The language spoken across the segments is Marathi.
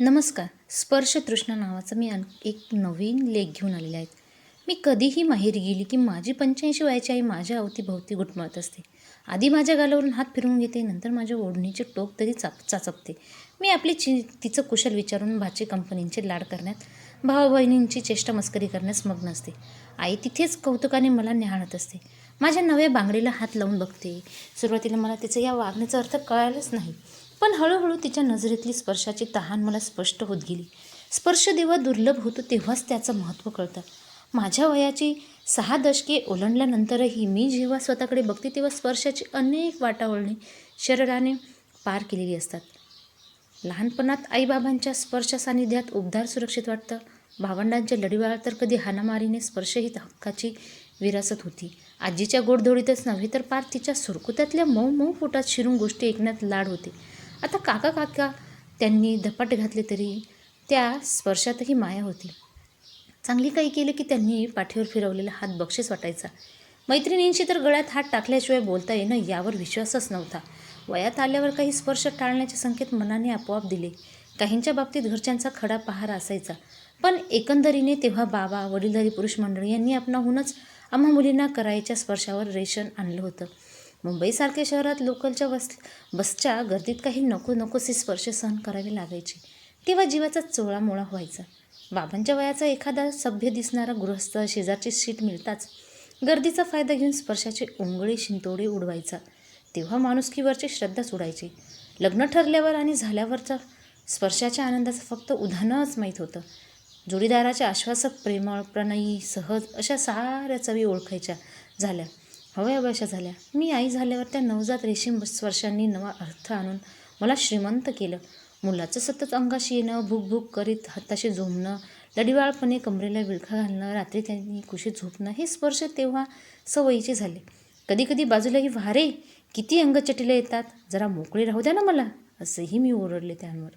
नमस्कार. स्पर्श तृष्णा नावाचा मी एक नवीन लेख घेऊन आलेले आहेत. मी कधीही माहेरी गेली की माझी पंच्याऐंशी वयाची आई माझ्या अवतीभोवती घुटमळत असते. आधी माझ्या गालावरून हात फिरवून घेते नंतर माझ्या ओढणीचे टोक तरी चाप चाचपते. मी आपली चि तिचं कुशल विचारून भाची कंपनींचे लाड करण्यात भावा बहिणींची चेष्टा मस्करी करण्यास मग्न असते. आई तिथेच कौतुकाने मला निहाळत असते. माझ्या नव्या बांगडीला हात लावून बघते. सुरुवातीला मला तिचं या वागण्याचा अर्थ कळायलाच नाही. पण हळूहळू तिच्या नजरेतली स्पर्शाची तहान मला स्पष्ट होत गेली. स्पर्श जेव्हा दुर्लभ होतो तेव्हाच त्याचं महत्त्व कळतं. माझ्या वयाची सहा दशके ओलांडल्यानंतरही मी जेव्हा स्वतःकडे बघते तेव्हा स्पर्शाची अनेक वाटावळणी शरीराने पार केलेली असतात. लहानपणात आईबाबांच्या स्पर्श सानिध्यात उबदार सुरक्षित वाटतं. भावंडांच्या लढीवाळ तर कधी हाणामारीने स्पर्शही हक्काची विरासत होती. आजीच्या गोडधोडीतच नव्हे तर पार तिच्या सुरकुत्यातल्या मऊ मऊ पोटात शिरून गोष्टी ऐकण्यात लाड होते. आता काका काका त्यांनी धपाटे घातले तरी त्या स्पर्शातही माया होती. चांगली काही केलं की त्यांनी पाठीवर फिरवलेला हात बक्षीस वाटायचा. मैत्रिणींशी तर गळ्यात हात टाकल्याशिवाय बोलता येणं यावर विश्वासच नव्हता. वयात आल्यावर काही स्पर्श टाळण्याचे संकेत मनाने आपोआप दिले. काहींच्या बाबतीत घरच्यांचा खडा पहार असायचा. पण एकंदरीने तेव्हा बाबा वडीलधारी पुरुष मंडळी यांनी आपणाहूनच आम्हा मुलींना करायच्या स्पर्शावर रेशन आणलं होतं. मुंबईसारख्या शहरात लोकलच्या बस बसच्या गर्दीत काही नको नकोसे स्पर्श सहन करावे लागायचे. तेव्हा जीवाचा चोळामोळा व्हायचा. बाबांच्या वयाचा एखादा सभ्य दिसणारा गृहस्थ शेजारची सीट मिळताच गर्दीचा फायदा घेऊन स्पर्शाचे उंगळे शिंतोडे उडवायचा. तेव्हा माणुसकीवरची श्रद्धा सोडायची. लग्न ठरल्यावर आणि झाल्यावरचा स्पर्शाच्या आनंदाचं फक्त उदाहरणच माहीत होतं. जोडीदाराच्या आश्वासक प्रेमळ प्रणयी सहज अशा साऱ्या चवी ओळखायच्या झाल्या. हव्या झाल्या. मी आई झाल्यावर त्या नवजात रेशीम स्पर्शांनी नवा अर्थ आणून मला श्रीमंत केलं. मुलाचं सतत अंगाशी येणं भूक भूक करीत हाताशी झोमणं लढीवाळपणे कमरेला विळखा घालणं रात्री त्यांनी कुशीत झोपणं हे स्पर्श तेव्हा सवयीचे झाले. कधी कधी बाजूलाही वारे किती अंगचटीला येतात? जरा मोकळे राहू द्या ना मला असंही मी ओरडले त्यांवर.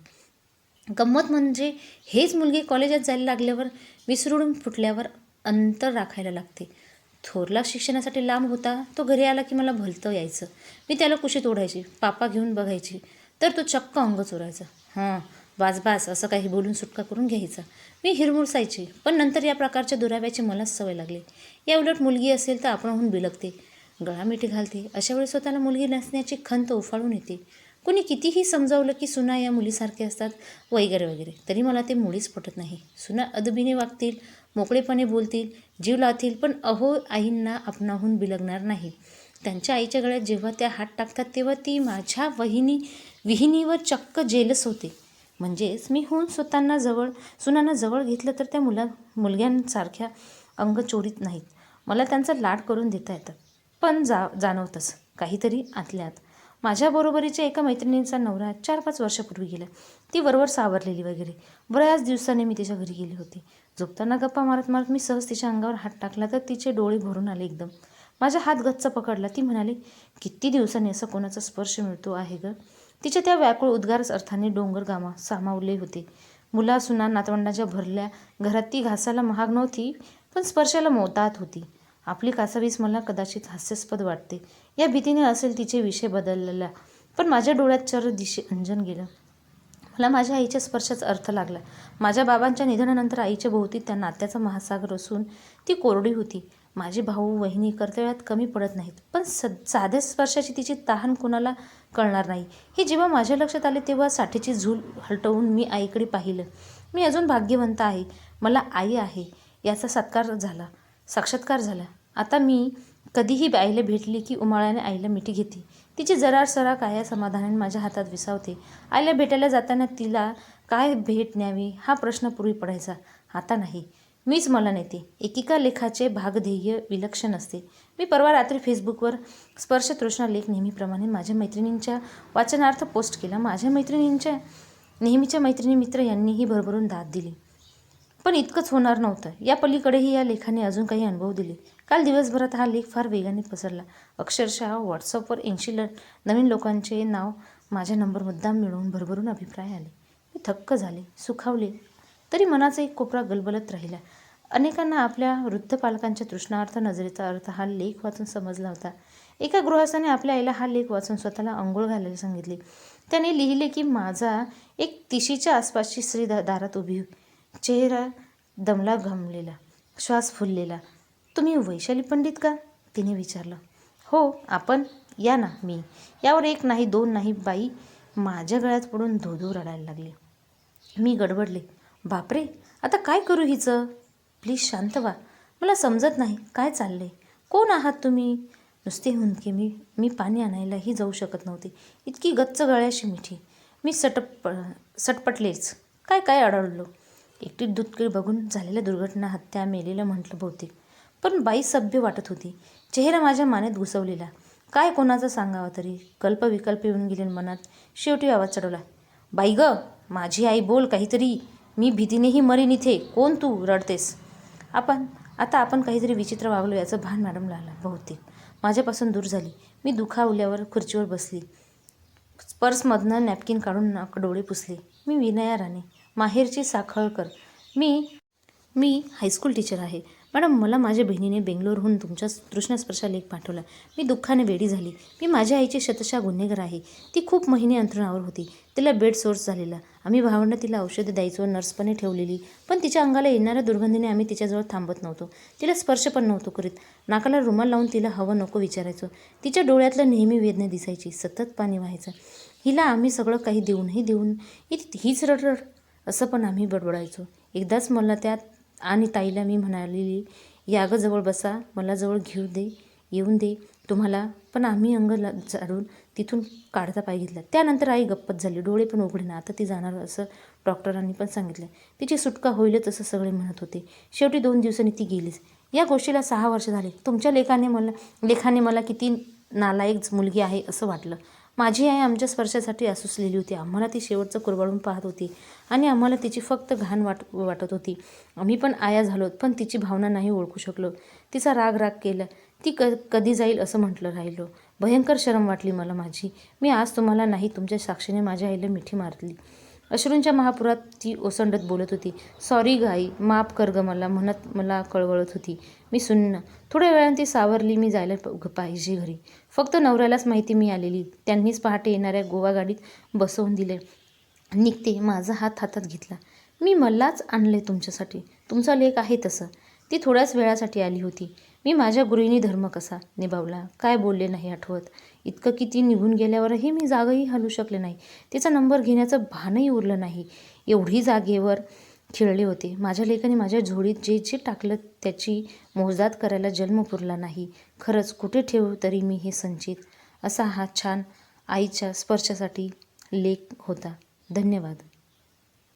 गंमत म्हणजे हेच मुलगी कॉलेजात जायला लागल्यावर विसरून फुटल्यावर अंतर राखायला लागते. थोरला शिक्षणासाठी लांब होता तो घरी आला की मला भलतं यायचं. मी त्याला कुशीत ओढायची पापा घेऊन बघायची. तर तो चक्क अंग चोरायचा. हां बास बास असं काही बोलून सुटका करून घ्यायचा. मी हिरमुळसायची पण नंतर या प्रकारच्या दुराव्याची मलाच सवय लागली. या उलट मुलगी असेल तर आपणहून बिलगते. गळामिठी घालते. अशा वेळी स्वतःला मुलगी नसण्याची खंत उफाळून येते. कुणी कितीही समजावलं की सुना या मुलीसारखे असतात वगैरे वगैरे. तरी मला ते मुळीच पटत नाही. सुना अदबीने वागतील मोकळेपणे बोलतील जीव लावतील पण अहो आईंना आपणाहून बिलगणार नाही. त्यांच्या आईच्या गळ्यात जेव्हा त्या हात टाकतात तेव्हा ती माझ्या वहिनी विहिनीवर चक्क जेलस होते. म्हणजेच मी होऊन स्वतःना जवळ सुनांना जवळ घेतलं तर त्या मुला मुलग्यांसारख्या अंग चोरीत नाहीत. मला त्यांचा लाड करून देता येतं. पण जा जाणवतंच. काहीतरी आतल्यात. आत बरोबरीच्या एका मैत्रिणींचा नवरा चार पाच वर्षापूर्वी गेला. ती वरवर सावरलेली वगैरे. बऱ्याच दिवसाने मी तिच्या घरी गेली होती. झोपताना गप्पा मारत मारत मी सहज तिच्या अंगावर हात टाकला तर तिचे डोळे भरून आले एकदम. माझा हात गच्च पकडला. ती म्हणाली किती दिवसांनी असा कोणाचा स्पर्श मिळतो आहे ग? तिच्या त्या व्याकुळ उद्गारच अर्थाने डोंगर गामा सामावले होते. मुलासुना नातवंडाच्या भरल्या घरात ती घासाला महाग नव्हती पण स्पर्शाला मोतात होती. आपली कासावीस मला कदाचित हास्यास्पद वाटते. या भीतीने असेल तिचे विषय बदललेला पण माझ्या डोळ्यात चर दिशी अंजन गेलं. मला माझ्या आईच्या स्पर्शाचा अर्थ लागला. माझ्या बाबांच्या निधनानंतर आईच्या भोवती त्या नात्याचा महासागर असून ती कोरडी होती. माझे भाऊ वहिनी कर्तव्यात कमी पडत नाहीत. पण स साध्या स्पर्शाची तिची तहान कोणाला कळणार नाही. हे जेव्हा माझ्या लक्षात आले तेव्हा साठीची झूल हलटवून मी आईकडे पाहिलं. मी अजून भाग्यवंत आहे. मला आई आहे. याचा सत्कार झाला. साक्षात्कार झाला. आता मी कधीही आईला भेटली की उमाळ्याने आईला मिठी घेते. तिची जरार सरा काय समाधानाने माझ्या हातात विसावते. आईला भेटायला जाताना तिला काय भेट न्यावी हा प्रश्न पूर्वी पडायचा. आता नाही. मीच मला नेते. एकेका लेखाचे भागध्येय विलक्षण असते. मी परवा रात्री फेसबुकवर स्पर्श तृष्णा लेख नेहमीप्रमाणे माझ्या मैत्रिणींच्या वाचनार्थ पोस्ट केला. माझ्या मैत्रिणींच्या नेहमीच्या मैत्रिणी मित्र यांनीही भरभरून दाद दिली. पण इतकंच होणार नव्हतं. या पलीकडेही या लेखाने अजून काही अनुभव दिले. काल दिवसभरात हा लेख फार वेगाने पसरला. अक्षरशः व्हॉट्सअपवर ऐंशी ल नवीन लोकांचे नाव माझ्या नंबर मुद्दाम मिळवून भरभरून अभिप्राय आले. मी थक्क झाले सुखावले. तरी मनाचा एक कोपरा गलबलत राहिला. अनेकांना आपल्या वृद्ध पालकांच्या तृष्णार्थ नजरेचा अर्थ हा लेख वाचून समजला होता. एका गृहस्थाने आपल्या आईला हा लेख वाचून स्वतःला अंघोळ घालायला सांगितले. त्याने लिहिले की माझा एक तिशीच्या आसपासची स्त्री दा दारात उभी चेहरा दमला घामलेला श्वास फुललेला. तुम्ही वैशाली पंडित का? तिने विचारलं. हो आपण या ना मी. यावर एक नाही दोन नाही बाई माझ्या गळ्यात पडून धोधू रडायला लागले. मी गडबडले. बापरे आता काय करू हिचं? प्लीज शांत व्हा. मला समजत नाही काय चाललंय? कोण आहात तुम्ही? नुसते हुंदके. मी मी पाणी आणायलाही जाऊ शकत नव्हते. इतकी गच्च गळ्याशी मिठी. मी सटप सटपटलेच. काय काय अडवलो एकटी दूधकीळ बघून झालेल्या दुर्घटना हत्या मेलेलं म्हटलं बहुतेक. पण बाई सभ्य वाटत होती. चेहरा माझ्या मानेत घुसवलेला. काय कोणाचं सांगावं तरी? कल्पविकल्प येऊन गेले मनात. शेवटी आवाज चढवला. बाई ग माझी आई बोल काहीतरी. मी भीतीनेही मरीन इथे. कोण तू? रडतेस. आपण आता आपण काहीतरी विचित्र वागलो याचं भान मॅडमला आलं बहुतेक. माझ्यापासून दूर झाली. मी दुखावल्यावर खुर्चीवर बसली. पर्समधनं नॅपकिन काढून नाक डोळे पुसले. मी विनया राणे माहेरची साखळकर मी मी हायस्कूल टीचर आहे. मॅडम मला माझ्या बहिणीने बेंगलोरहून तुमच्या तृष्णस्पर्शा लेख पाठवला. मी दुःखाने वेडी झाली. मी माझ्या आईची शतशा गुन्हेगार आहे. ती खूप महिने अंतरुणावर होती. तिला बेड सोर्स झालेला. आम्ही भावंडं तिला औषधं द्यायचो नर्सपणे ठेवलेली. पण तिच्या अंगाला येणाऱ्या दुर्गंधीने आम्ही तिच्याजवळ थांबत नव्हतो. तिला स्पर्श पण नव्हतो करीत. नाकाला रुमाल लावून तिला हवं नको विचारायचो. तिच्या डोळ्यातलं नेहमी वेदना दिसायची. सतत पाणी व्हायचं. हिला आम्ही सगळं काही देऊनही देऊन ही हीच रडरड असं पण आम्ही बडबडायचो. एकदाच मला त्यात आणि ताईला मी म्हणालेली या जवळ बसा मला जवळ घेऊ दे येऊन दे. तुम्हाला पण आम्ही अंग ल झाडून तिथून काढता पाय घेतला. त्यानंतर आई गप्पच झाली. डोळे पण उघडे ना. आता ती जाणार असं डॉक्टरांनी पण सांगितलं. तिची सुटका होईलच असं सगळे म्हणत होते. शेवटी दोन दिवसांनी ती गेलीच. या गोष्टीला सहा वर्ष झाले. तुमच्या लेखाने मला लेखाने मला किती नालायक मुलगी आहे असं वाटलं. माझी आई आमच्या स्पर्शासाठी असूसलेली होती. आम्हाला ती शेवटचं कुरबाडून पाहत होती आणि आम्हाला तिची फक्त घाण वाट वाटत होती. आम्ही पण आया झालो पण तिची भावना नाही ओळखू शकलो. तिचा राग राग केला. ती क कधी जाईल असं म्हटलं राहिलो. भयंकर शरम वाटली मला माझी. मी आज तुम्हाला नाही तुमच्या साक्षीने माझ्या आईला मिठी मारली. अश्रूंच्या महापुरात ती ओसंडत बोलत होती. सॉरी गाई माफ कर ग मला म्हणत मला कळवळत होती. मी सुन्न. थोड्या वेळाने ती सावरली मी जायला पाहिजे घरी. फक्त नवऱ्यालाच माहिती मी आलेली त्यांनीच पहाटे येणाऱ्या गोवा गाडीत बसवून दिले. निघते. माझा हात हातात घेतला. मी मलाच आणले तुमच्यासाठी. तुमचा लेख आहे तसं. ती थोड्याच वेळासाठी आली होती. मी माझ्या गृहिणी धर्म कसा निभावला? काय बोलले नाही आठवत? इतकं की ती निघून गेल्यावरही मी जागही हलू शकले नाही. तिचा नंबर घेण्याचं भानही उरलं नाही. एवढी जागेवर खिळले होते. माझ्या लेखाने माझ्या झोळीत जे जे टाकलं त्याची मोजदाद करायला जन्म पुरला नाही. खरंच कुठे ठेवू तरी मी हे संचित? असा हा छान आईच्या स्पर्शासाठी लेख होता. धन्यवाद.